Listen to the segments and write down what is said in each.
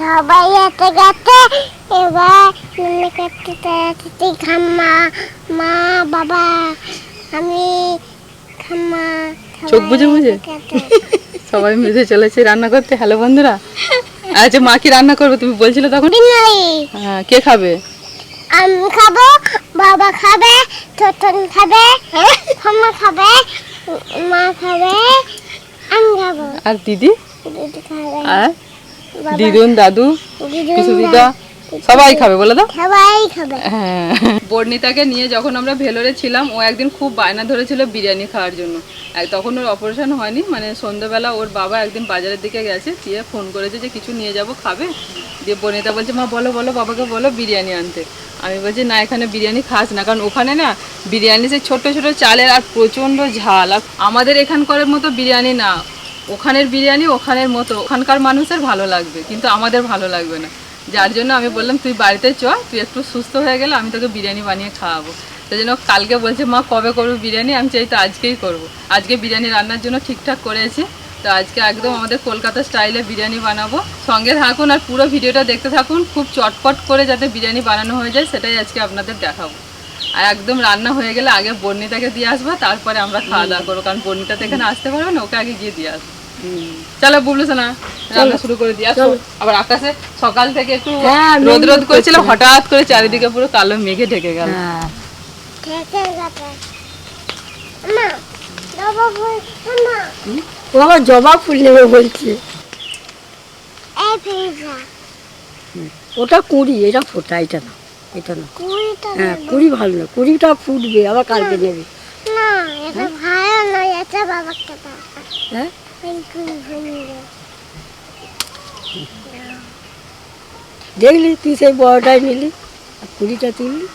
সবাই এতে গেছে। এবার নুনে কাটতে তাড়াতাড়ি খাম্মা মা বাবা আমি খাম্মা চোখ? সবাই মিলে চলেছে রান্না করতে। হ্যালো বন্ধুরা। আচ্ছা মা কি রান্না করবে তুমি বলছিলে তখন? হ্যাঁ, কে খাবে? আমি খাব বাবা খাবে ছোটন খাবে খাম্মা খাবে মা খাবে আমি খাব। আর দিদি? আর দিদুন দাদু দিদা সবাই খাবে বলে দাও। সবাই খাবে। হ্যাঁ। বর্ণিতাকে নিয়ে যখন আমরা ভেলোরে ছিলাম ও একদিন খুব বায়না ধরেছিল বিরিয়ানি খাওয়ার জন্য। তখন ওর অপারেশন হয়নি মানে সন্ধ্যাবেলা ওর বাবা একদিন বাজারের দিকে গেছে দিয়ে ফোন করেছে যে কিছু নিয়ে যাব খাবে? দিয়ে বর্ণিতা বলছে মা বলো বলো বাবাকে বলো বিরিয়ানি আনতে। আমি বলছি না এখানে বিরিয়ানি খাস না কারণ ওখানে না বিরিয়ানি সে ছোট ছোট চালের আর প্রচণ্ড ঝাল আর আমাদের এখানকার মতো বিরিয়ানি না। ওখানের বিরিয়ানি, ওখানের মতো। ওখানকার মানুষের ভালো লাগবে, কিন্তু আমাদের ভালো লাগবে না। যার জন্য আমি বললাম, তুই বাড়িতে চ, তুই একটু সুস্থ হয়ে গেলে আমি তোকে বিরিয়ানি বানিয়ে খাওয়াবো। সেই জন্য কালকে বলছে, মা, কবে করব বিরিয়ানি? আমি চাই, তো আজকেই করব। আজকে বিরিয়ানি রান্নার জন্য ঠিকঠাক করেছি। তো আজকে একদম আমাদের কলকাতা স্টাইলে বিরিয়ানি বানাবো। সঙ্গে থাকুন আর পুরো ভিডিওটা দেখতে থাকুন। খুব চটপট করে যাতে বিরিয়ানি বানানো হয়ে যায়, সেটাই আজকে আপনাদের দেখাবো। আর একদম রান্না হয়ে গেলে আগে বর্ণিতাকে দিয়ে আসব, তারপরে আমরা খাওয়া দাওয়া করব। কারণ বর্ণিতা তো এখানে আসতে পারবে না, ওকে আগে গিয়ে দিয়ে আসব। চলো বুবলু সোনা রান্না শুরু করে দিয়ে আসো আবার আকাশে সকাল থেকে একটু হ্যাঁ, রোদ রোদ করেছিল হঠাৎ করে চারিদিকে পুরো কালো মেঘে ঢেকে গেল। হ্যাঁ। ও আবার জবা ফুল নেবে বলছে। ওটা কুড়ি এটা ফোটা এটা না এটা না। হ্যাঁ কুড়ি ভালো না কুড়িটা ফুটবে আবার কালকে নেবে। না এটা ভালো নয় এটা বাবাকে দাও। হ্যাঁ? দেখলি তুই সেই বড়টাই নিলি আর কুড়িটা তুললি।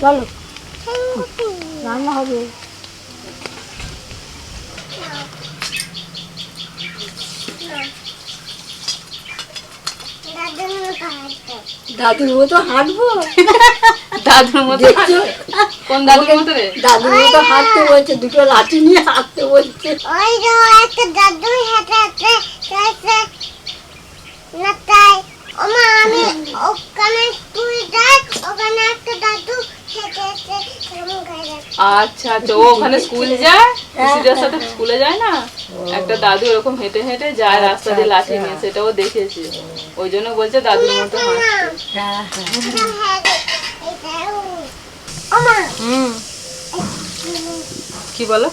চলো। রান্না হবে। দাদুর মতো হাঁটবো? দাদুর মতো কোন দাদুর মতো রে? দাদুর মতো হাঁটতে বলছে দুটো লাঠি নিয়ে হাঁটতে বলছে। ওই যে একটা দাদু হেঁটে হেঁটে গেছে না তাই। ওমা আমি ওখানে তুই যাই ওখানে একটা দাদু আচ্ছা আচ্ছা ও ওখানে স্কুল যায়? সাথে স্কুলে যায় না? একটা দাদু এরকম হেঁটে হেঁটে যায় রাস্তা দিয়ে লাঠি নিয়ে, সেটাও দেখেছি। ওই জন্য বলছে দাদুর মতো কি বলো?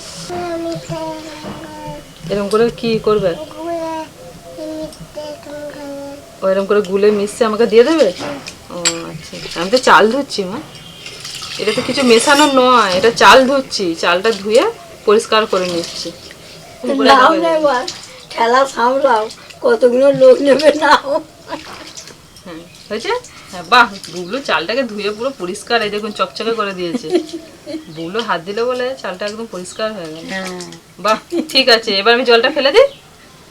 এরকম করে কি করবে? ঘুরে মিটতে করে ও এরকম করে গুলে মিশছে, আমাকে দিয়ে দেবে? ও আচ্ছা। আমি তো চাল ধরছি, মা। এটা তো কিছু মেশানো নয় এটা চাল ধুচ্ছি চালটা ধুয়ে পরিষ্কার করে নিচ্ছি। খেলা সামলাও কতগুলো লোক নেবে নাও। হ্যাঁ হয়েছে? হ্যাঁ বাহ বুবলু চালটাকে ধুয়ে পুরো পরিষ্কার এই দেখুন চকচকে করে দিয়েছে। বুবলু হাত দিলে বলে চালটা একদম পরিষ্কার হয়ে গেল। হ্যাঁ। বাহ ঠিক আছে এবার আমি জলটা ফেলে দিই?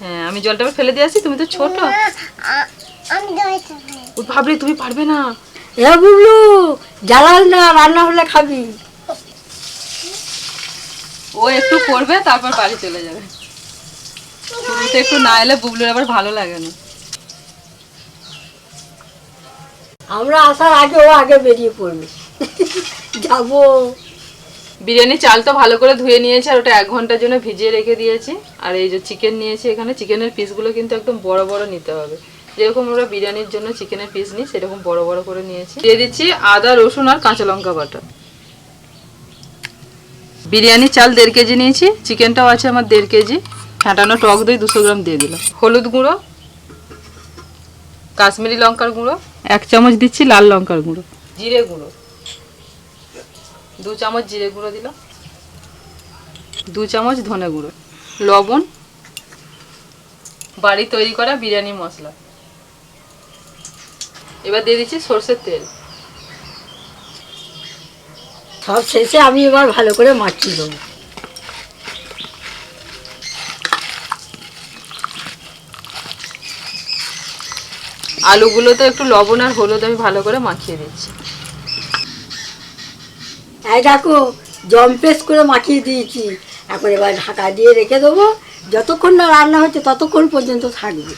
হ্যাঁ আমি জলটা ফেলে দিয়ে আসি তুমি তো ছোট। ভাবলি তুমি পারবে না। এ বুবলু জ্বালাল না রান্না হলে খাবি। ও একটু করবে তারপর বাড়ি চলে যাবে। শুরুতে একটু না এলে বুবলুর আবার ভালো লাগে না। আমরা আসার আগে ও আগে বেরিয়ে পড়বে। যাব। বিরিয়ানি চাল তো ভালো করে ধুয়ে নিয়েছি আর ওটা এক ঘণ্টার জন্য ভিজিয়ে রেখে দিয়েছি। আর এই যে চিকেন নিয়েছি এখানে চিকেনের পিসগুলো কিন্তু একদম বড় বড় নিতে হবে। যেরকম আমরা বিরিয়ানির জন্য চিকেনের পিস নিই, সেরকম বড় বড় করে নিয়েছি। দিয়ে দিচ্ছি আদা, রসুন আর কাঁচা লঙ্কা বাটা। বিরিয়ানির চাল দেড় কেজি নিয়েছি চিকেনটাও আছে আমার দেড় কেজি। ফ্যাটানো টক দই দুশো গ্রাম দিয়ে দিলাম। হলুদ গুঁড়ো, কাশ্মীরি লঙ্কার গুঁড়ো, এক চামচ দিচ্ছি লাল লঙ্কার গুঁড়ো। জিরে গুঁড়ো। দু চামচ জিরে গুঁড়ো দিলাম। দু চামচ ধনে গুঁড়ো। লবণ। বাড়ি তৈরি করা বিরিয়ানি মশলা। এবার দিয়ে দিচ্ছি সর্ষের তেল। সব শেষে আমি এবার ভালো করে মাখিয়ে দেবো আলুগুলো তো একটু লবণ আর হলুদ আমি ভালো করে মাখিয়ে দিচ্ছি এই দেখো জম্পেস করে মাখিয়ে দিয়েছি। এখন এবার ঢাকা দিয়ে রেখে দেবো। যতক্ষণ না রান্না হচ্ছে ততক্ষণ পর্যন্ত থাকবে।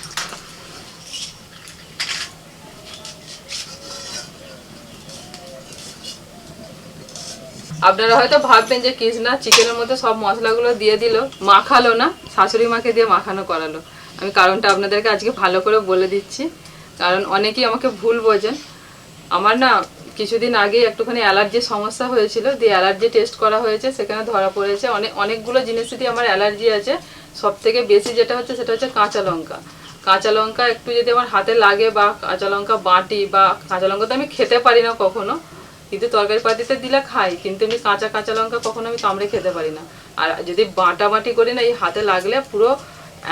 আপনারা হয়তো ভাববেন যে কৃষ্ণা চিকেনের মধ্যে সব মশলাগুলো দিয়ে দিল, মাখালো না, শাশুড়ি মাকে দিয়ে মাখানো করালো। আমি কারণটা আপনাদেরকে আজকে ভালো করে বলে দিচ্ছি। কারণ অনেকেই আমাকে ভুল বোঝেন। আমার না কিছুদিন আগে একটুখানি অ্যালার্জির সমস্যা হয়েছিল, দিয়ে অ্যালার্জি টেস্ট করা হয়েছে, সেখানে ধরা পড়েছে। অনেক অনেকগুলো জিনিসেরই আমার অ্যালার্জি আছে। সব থেকে বেশি যেটা হচ্ছে, সেটা হচ্ছে কাঁচা লঙ্কা। কাঁচা লঙ্কা একটু যদি আমার হাতে লাগে বা কাঁচা লঙ্কা বাটি বা কাঁচা লঙ্কা তো আমি খেতে পারি না কখনো কিন্তু তরকারি পাতিতে দিলে খাই, কিন্তু আমি কাঁচা কাঁচা লঙ্কা কখনো আমি কামড়ে খেতে পারি না। আর যদি বাটা বাটি করি না, এই হাতে লাগলে পুরো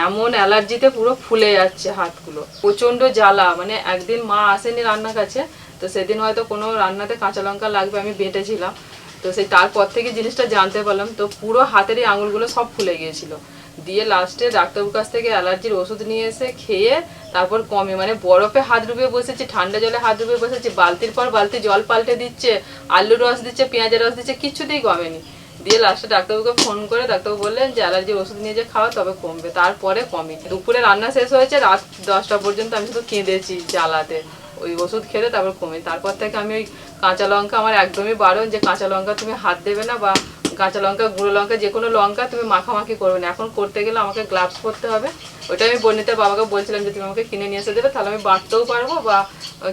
এমন অ্যালার্জিতে পুরো ফুলে যাচ্ছে হাতগুলো। প্রচণ্ড জ্বালা মানে একদিন মা আসেনি রান্নার কাছে, তো সেদিন হয়তো কোনো রান্নাতে কাঁচা লঙ্কা লাগবে আমি বেটেছিলাম। তো সেই তারপর থেকে জিনিসটা জানতে পারলাম, তো পুরো হাতের এই আঙুলগুলো সব ফুলে গিয়েছিল। দিয়ে লাস্টে ডাক্তারবাবুর কাছ থেকে অ্যালার্জির ওষুধ নিয়ে এসে খেয়ে তারপর কমে মানে বরফে হাত ডুবিয়ে বসেছি, ঠান্ডা জলে হাত ডুবিয়ে বসেছি, বালতির পর বালতি জল পাল্টে দিচ্ছে, আলুর রস দিচ্ছে, পেঁয়াজের রস দিচ্ছে, কিছুতেই কমেনি। দিয়ে লাস্টে ডাক্তারবাবুকে ফোন করে ডাক্তারবাবু বললেন যে অ্যালার্জির ওষুধ নিয়ে যে খাওয়া তবে কমবে, তারপরে কমে। দুপুরে রান্না শেষ হয়েছে, রাত দশটা পর্যন্ত আমি শুধু কেঁদেছি জ্বালাতে। ওই ওষুধ খেলে তারপর কমে। তারপর থেকে আমি ওই কাঁচা লঙ্কা আমার একদমই বারণ যে কাঁচা লঙ্কা তুমি হাত দেবে না বা কাঁচা লঙ্কা, গুঁড়ো লঙ্কা যে কোনো লঙ্কা তুমি মাখামাখি করবে না। এখন করতে গেলে আমাকে গ্লাভস পরতে হবে। ওটা আমি বর্ণিতার বাবাকে বলছিলাম যে, তুমি আমাকে কিনে নিয়ে এসে দেবে, তাহলে আমি বাঁটতেও পারব বা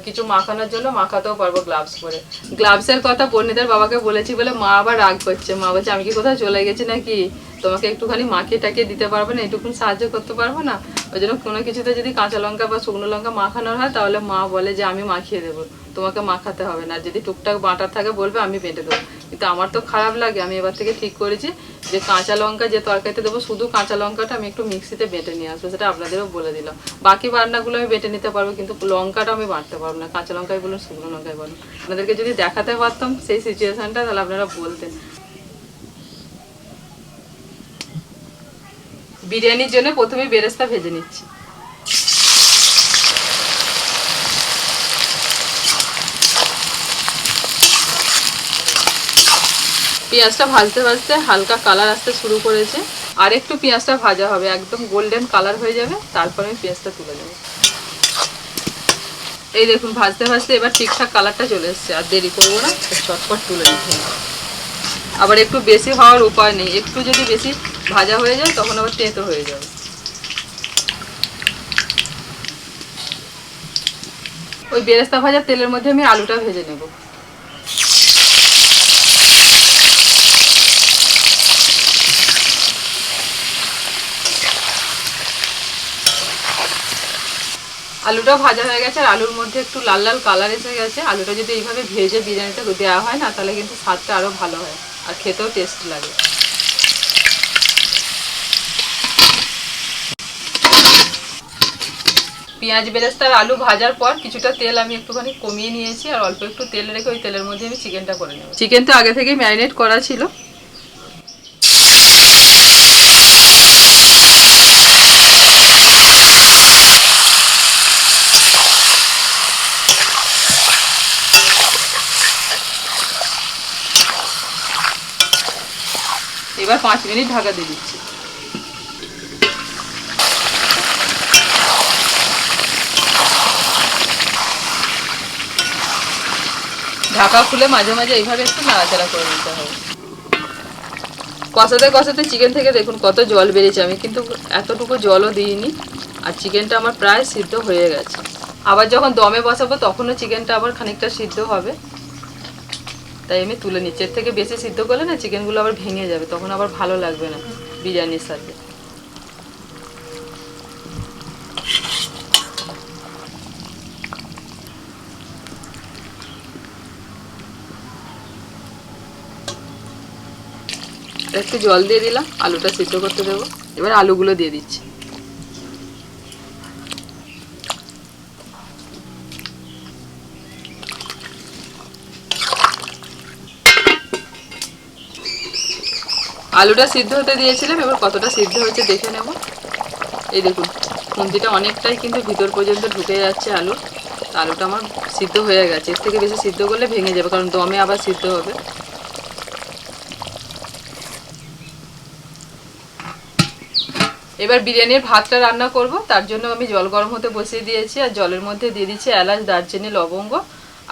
কিছু মাখানোর জন্য মাখাতেও পারব গ্লাভস পরে। গ্লাভসের কথা বর্ণিতার বাবাকে বলেছি বলে মা আবার রাগ করছে। মা বলছে, আমি কি কোথাও চলে গেছি নাকি? তোমাকে একটুখানি মাখিয়ে টাকিয়ে দিতে পারব না একটুখানি সাহায্য করতে পারব না? ওই জন্য কোনো কিছুতে যদি কাঁচা লঙ্কা বা শুকনো লঙ্কা মাখানোর হয়, তাহলে মা বলে যে আমি মাখিয়ে দেবো। তোমাকে মাখাতে হবে না। যদি টুকটাক বাটার থাকে বলবে, আমি বেটে দেবো। কিন্তু আমার তো খারাপ লাগে। আমি এবার থেকে ঠিক করেছি যে কাঁচা লঙ্কা যে তরকারিতে দেবো, শুধু কাঁচা লঙ্কাটা আমি একটু মিক্সিতে বেটে নিয়ে আসব। সেটা আপনাদেরও বলে দিলাম। বাকি রান্নাগুলো আমি বেটে নিতে পারব, কিন্তু লঙ্কাটা আমি বাটতে পারব না। কাঁচা লঙ্কাই বলুন, শুকনো লঙ্কাই বলুন। আপনাদেরকে যদি দেখাতে পারতাম সেই সিচুয়েশানটা তাহলে আপনারা বলতেন। বিরিয়ানির জন্য প্রথমে বেরেস্তা ভেজে নিচ্ছি। পেঁয়াজটা ভাজতে ভাজতে হালকা কালার আসতে শুরু করেছে। আর একটু পেঁয়াজটা ভাজা হবে, একদম গোল্ডেন কালার হয়ে যাবে। তারপরে আমি পেঁয়াজটা তুলে দেবো এই দেখুন, ভাজতে ভাজতে এবার ঠিকঠাক কালারটা চলে এসছে। আর দেরি করব না, চটপট তুলে নিতে আবার একটু বেশি হওয়ার উপায় নেই। একটু যদি বেশি ভাজা হয়ে যায়, তখন আবার তেঁতো হয়ে যাবে। ওই বেরেস্তা ভাজা তেলের মধ্যে আমি আলুটা ভেজে নেব। আলুটা ভাজা হয়ে গেছে, আর আলুর মধ্যে একটু লাল লাল কালার এসে গেছে। আলুটা যদি এইভাবে ভেজে বিরিয়ানিটা দেওয়া হয় না, তাহলে কিন্তু স্বাদটা আরও ভালো হয়, আর খেতেও টেস্ট লাগে। পেঁয়াজ, বেরেস্তার আলু ভাজার পর কিছুটা তেল আমি একটুখানি কমিয়ে নিয়েছি আর অল্প একটু তেল রেখে ওই তেলের মধ্যে আমি চিকেনটা করে নেব। চিকেন তো আগে থেকেই ম্যারিনেট করা ছিল। এবার পাঁচ মিনিট ঢাকা দিয়ে দিচ্ছি। ঢাকা খুলে মাঝে মাঝে এইভাবে একটু নাড়াচাড়া করে নিতে হবে কষাতে কষাতে চিকেন থেকে দেখুন কত জল বেরিয়েছে। আমি কিন্তু এতটুকু জলও দিইনি আর চিকেনটা আমার প্রায় সিদ্ধ হয়ে গেছে। আবার যখন দমে বসাবো তখনও চিকেনটা আবার খানিকটা সিদ্ধ হবে। তাই আমি তুলে নিচ্ছি। এর থেকে বেশি সিদ্ধ করলে না চিকেনগুলো আবার ভেঙে যাবে, তখন আবার ভালো লাগবে না বিরিয়ানির সাথে। একটু জল দিয়ে দিলাম, আলুটা সিদ্ধ করতে দেবো। এবার আলুগুলো দিয়ে দিচ্ছি। আলুটা সিদ্ধ হতে দিয়েছিলাম, এবার কতটা সিদ্ধ হয়েছে দেখে নেব। এই দেখুন, খুন্তিটা অনেকটাই কিন্তু ভিতর পর্যন্ত ঢুকে যাচ্ছে আলু। আলুটা আমার সিদ্ধ হয়ে গেছে, এর থেকে বেশি সিদ্ধ করলে ভেঙে যাবে, কারণ দমে আবার সিদ্ধ হবে। এবার বিরিয়ানির ভাতটা রান্না করব। তার জন্য আমি জল গরম হতে বসিয়ে দিয়েছি আর জলের মধ্যে দিয়ে দিচ্ছি এলাচ, দারচিনি, লবঙ্গ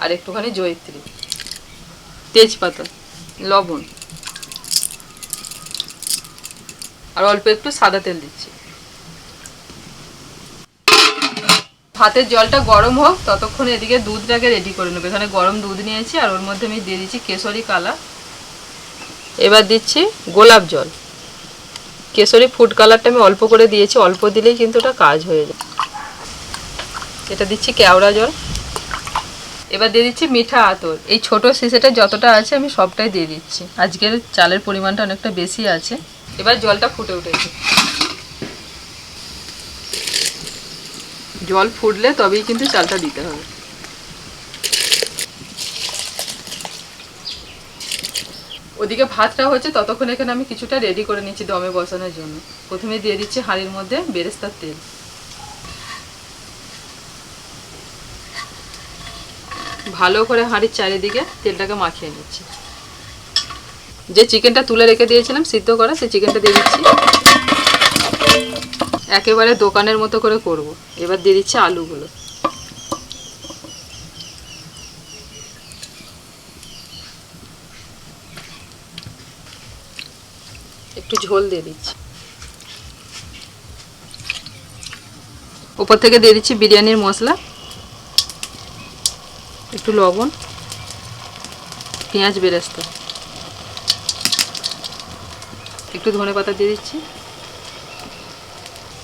আর একটুখানি জয়িত্রী। তেজপাতা, লবণ। আর অল্প একটু সাদা তেল দিচ্ছি। ভাতের জলটা গরম হোক, ততক্ষণ এদিকে দুধটাকে রেডি করে নেব। এখানে গরম দুধ নিয়েছি আর ওর মধ্যে আমি দিয়ে দিচ্ছি কেশরি কালার। এবার দিচ্ছি গোলাপ জল। কেশরি ফুড কালারটা আমি অল্প করে দিয়েছি, অল্প দিলেই কিন্তু ওটা কাজ হয়ে যায়। এটা দিচ্ছি কেওড়া জল। এবার দিয়ে দিচ্ছি মিঠা আতর। এই ছোট শিশেটা যতটা আছে আমি সবটাই দিয়ে দিচ্ছি। আজকের চালের পরিমাণটা অনেকটা বেশি আছে। এবার জলটা ফুটে উঠেছে। জল ফুটলে তবেই কিন্তু চালটা দিতে হবে। ওদিকে ভাতটা হচ্ছে ততক্ষণ এখানে আমি কিছুটা রেডি করে নিচ্ছি দমে বসানোর জন্য। প্রথমে দিয়ে দিচ্ছি হাঁড়ির মধ্যে বেরেস্তার তেল। ভালো করে হাঁড়ির চারিদিকে তেলটাকে মাখিয়ে নিচ্ছি। যে চিকেনটা তুলে রেখে দিয়েছিলাম, সিদ্ধ করা, সেই চিকেনটা দিয়ে দিচ্ছি। একেবারে দোকানের মতো করে করব। এবার দিয়ে দিচ্ছি আলুগুলো একটু ঝোল দিয়ে দিচ্ছি। উপর থেকে দিয়ে দিচ্ছি বিরিয়ানির মশলা, একটু লবণ, পেঁয়াজ বেরেস্তা। একটু ধনে পাতা দিয়ে দিচ্ছি।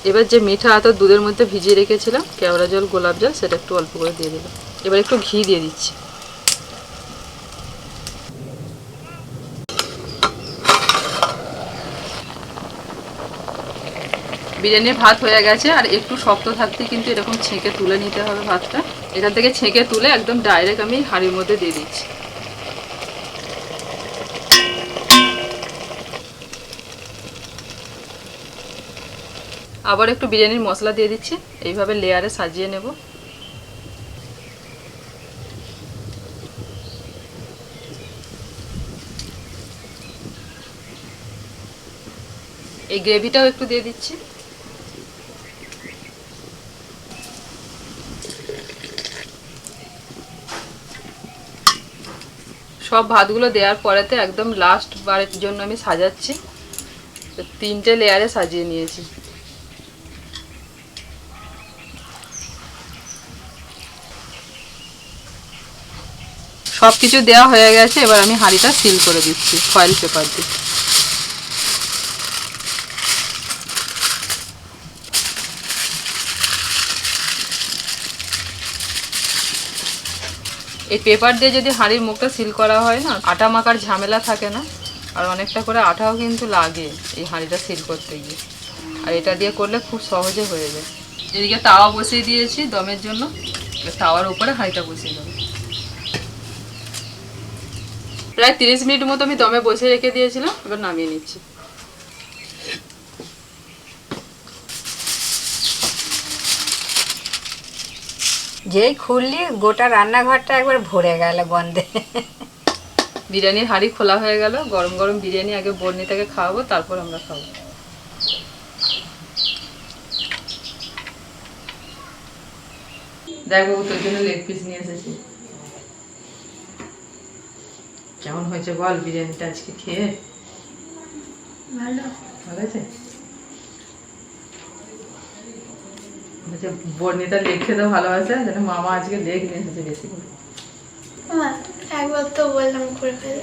এবার যে মিঠা আতর দুধের মধ্যে ভিজিয়ে রেখেছিলাম, কেওড়া জল, গোলাপ জল, সেটা একটু অল্প করে দিয়ে দিলাম। এবার একটু ঘি দিয়ে দিচ্ছি। বিরিয়ানির ভাত হয়ে গেছে, আর একটু শক্ত থাকতে কিন্তু এরকম ছেঁকে তুলে নিতে হবে ভাতটা। এখান থেকে ছেঁকে তুলে একদম ডাইরেক্ট আমি হাঁড়ির মধ্যে দিয়ে দিচ্ছি। আবার একটু বিরিয়ানির মশলা দিয়ে দিচ্ছি, এইভাবে লেয়ারে সাজিয়ে নেব। এই গ্রেভিটাও একটু দিয়ে দিচ্ছি। সব ভাতগুলো দেওয়ার পরেতে একদম লাস্ট বারের জন্য আমি সাজাচ্ছি। তিনটে লেয়ারে সাজিয়ে নিয়েছি। সব কিছু দেওয়া হয়ে গেছে, এবার আমি হাঁড়িটা সিল করে দিচ্ছি ফয়েল পেপার দিয়ে। এই পেপার দিয়ে যদি হাঁড়ির মুখটা সিল করা হয় না, আটা মাখার ঝামেলা থাকে না। আর অনেকটা করে আঠাও কিন্তু লাগে এই হাঁড়িটা সিল করতে গিয়ে। আর এটা দিয়ে করলে খুব সহজে হয়ে যায়। এদিকে তাওয়া বসিয়ে দিয়েছি দমের জন্য। তাওয়ার উপরে হাঁড়িটা বসিয়ে দেবো। প্রায় তিরিশ মিনিট মতো আমি দমে বসে রেখে দিয়েছিলাম, এবার নামিয়ে নিচ্ছি। যেই খুললি গোটা রান্নাঘরটা একবার ভরে গেল গন্ধে। বিরিয়ানির হাঁড়ি খোলা হয়ে গেল গরম গরম বিরিয়ানি আগে বর্ণিতাকে খাওয়াবো তারপর আমরা খাব। দেখো তোর জন্য লেগ পিস নিয়ে এসেছি। কেমন হয়েছে বল বিরিয়ানিটা আজকে খেয়ে? ভালো। ভালো আছে বলছে বর্ণিতা খেতে ভালোবাসে যেন মামা আজকে লেগ নিয়ে এসেছে বেশি করে। একবার তো বললাম করে ফেলে।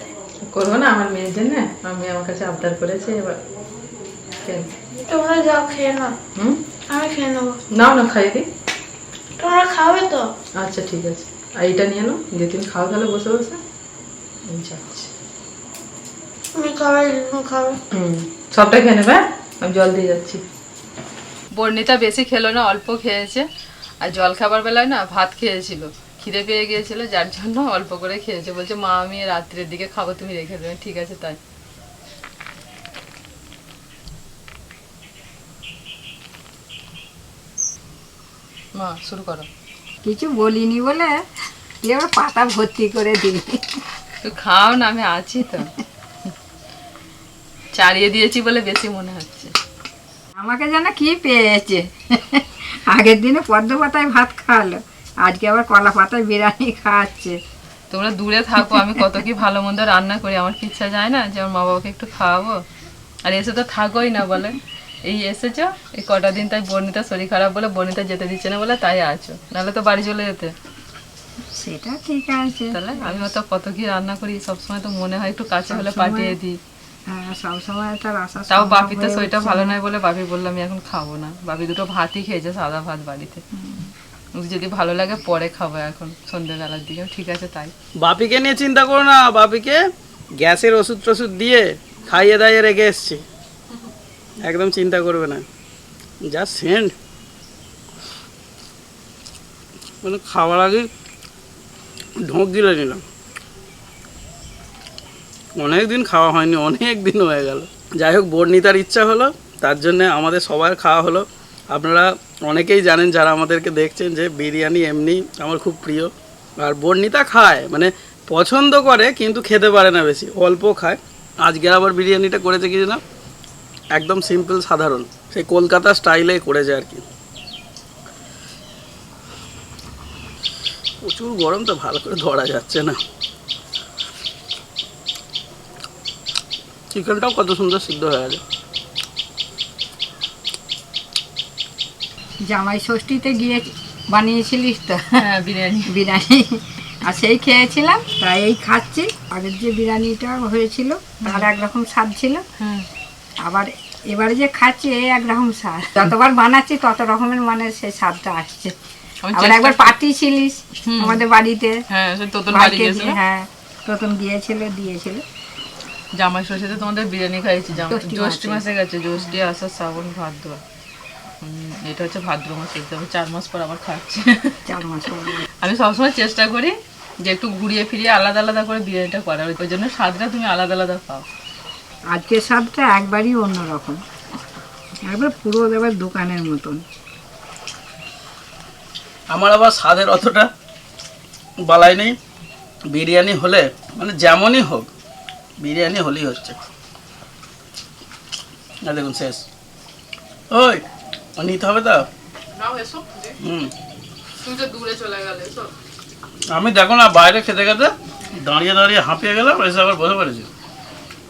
করব না আমার মেয়ের জন্য? আমার মেয়ে আমার কাছে আবদার করেছে এবার তোমরা যাও খেয়ে নাও। হুম? আমি খেয়ে নেব। নাও না খাইয়ে দিই। তোমরা খাবে তো? আচ্ছা ঠিক আছে। আর নিয়ে নাও যে তুমি খাও তাহলে বসে বসে। আমি যাচ্ছি। তুমি খাবে তুমি খাবে। হুম সবটা খেয়ে নেবে হ্যাঁ? আমি জল দিয়ে যাচ্ছি। বর্ণিতা বেশি খেলো না অল্প খেয়েছে। আর জল খাবার বেলায় না ভাত খেয়েছিল। খিদে পেয়ে গিয়েছিল যার জন্য অল্প করে খেয়েছে। বলছে মা আমি রাত্রের দিকে খাব তুমি রেখে দেবে। ঠিক আছে তাই। মা শুরু করো। কিছু বলিনি বলে আবার পাতা ভর্তি করে দিলি। তুই খাও না আমি আছি তো। চালিয়ে দিয়েছি বলে বেশি মনে হচ্ছে। আমাকে যেন কি পেয়েছে? আগের দিনে পদ্ম পাতায় ভাত খাওয়ালো আজকে আবার কলা পাতায় বিরিয়ানি খাওয়াচ্ছে। তোমরা দূরে থাকো আমি কত কি ভালো মন্দ রান্না করি আমার কি ইচ্ছা যায় না যে আমার মা বাবাকে একটু খাওয়াবো? আর এসে তো থাকোই না বলে। এই এসেছ এই কটা দিন তাই বর্ণিতা শরীর খারাপ বলে বর্ণিতা যেতে দিচ্ছে না বলে তাই আছো। নাহলে তো বাড়ি চলে যেতে। সেটা ঠিক আছে। তাহলে আমি হয়তো কত কি রান্না করি সবসময় তো মনে হয় একটু কাছে হলে পাঠিয়ে দিই। হ্যাঁ তাও বাপি তো শরীরটা ভালো নয় বলে বাপি বললাম আমি এখন খাব না। বাপি দুটো ভাতই খেয়েছে সাদা ভাত বাড়িতে। যদি ভালো লাগে পরে খাব এখন সন্ধ্যেবেলার দিকে। ঠিক আছে তাই। বাপিকে নিয়ে চিন্তা করো না বাপিকে গ্যাসের ওষুধ টষুধ দিয়ে খাইয়ে দাইয়ে রেখে এসছি। একদম চিন্তা করবে না। যা সেন্ট মানে খাওয়ার আগে ঢোক গিলে নিলাম। অনেক দিন খাওয়া হয়নি অনেক দিন হয়ে গেল। যাই হোক বর্ণিতার ইচ্ছা হলো, তার জন্য আমাদের সবার খাওয়া হলো। আপনারা অনেকেই জানেন, যারা আমাদেরকে দেখছেন, যে বিরিয়ানি এমনি আমার খুব প্রিয়। আর বর্ণিতা খায় মানে পছন্দ করে, কিন্তু খেতে পারে না বেশি, অল্প খায়। আজকে আবার বিরিয়ানিটা করেছে কি না একদম সিম্পল সাধারণ সেই কলকাতা স্টাইলে করেছে আর কি। প্রচুর গরম তো, ভালো করে ধরা যাচ্ছে না। চিকেনটাও কত সুন্দর সিদ্ধ হয়ে গেছে। জামাই ষষ্ঠীতে গিয়ে বানিয়েছিলিস তো? হ্যাঁ বিরিয়ানি। বিরিয়ানি। আর সেই খেয়েছিলাম তাই এই খাচ্ছি। আগের যে বিরিয়ানিটা হয়েছিল তার একরকম স্বাদ ছিল। আবার এবারে যে খাচ্ছি এই একরকম স্বাদ। যতবার বানাচ্ছি তত রকমের মানে সেই স্বাদটা আসছে। আবার একবার পাঠিয়েছিলিস আমাদের বাড়িতে। হ্যাঁ তোতন হ্যাঁ প্রথম গিয়েছিল দিয়েছিল। জামাই ষষ্ঠীতে তোমাদের বিরিয়ানি খাইছি জামাই জ্যৈষ্ঠ মাসে। মাসে গেছে জ্যৈষ্ঠী আষাঢ় শ্রাবণ ভাদ্র। এটা হচ্ছে ভাদ্র মাস একদম চার মাস পর আবার খাচ্ছি। চার মাস পরে। আমি সবসময় চেষ্টা করি যে একটু ঘুরিয়ে ফিরিয়ে আলাদা আলাদা করে বিরিয়ানিটা করার ওই জন্য স্বাদটা তুমি আলাদা আলাদা পাও। আজকের স্বাদটা একবারই অন্যরকম। একবার পুরো এবার দোকানের মতন। আমার আবার স্বাদের অতটা বালাই নেই। বিরিয়ানি হলে মানে যেমনই হোক বিরিয়ানি হলেই হচ্ছে। না দেখুন শেষ। ওই নিতে হবে তো? হুম। আমি দেখো না বাইরে খেতে খেতে দাঁড়িয়ে দাঁড়িয়ে হাঁপিয়ে গেলাম এসে আবার বসে পড়েছি।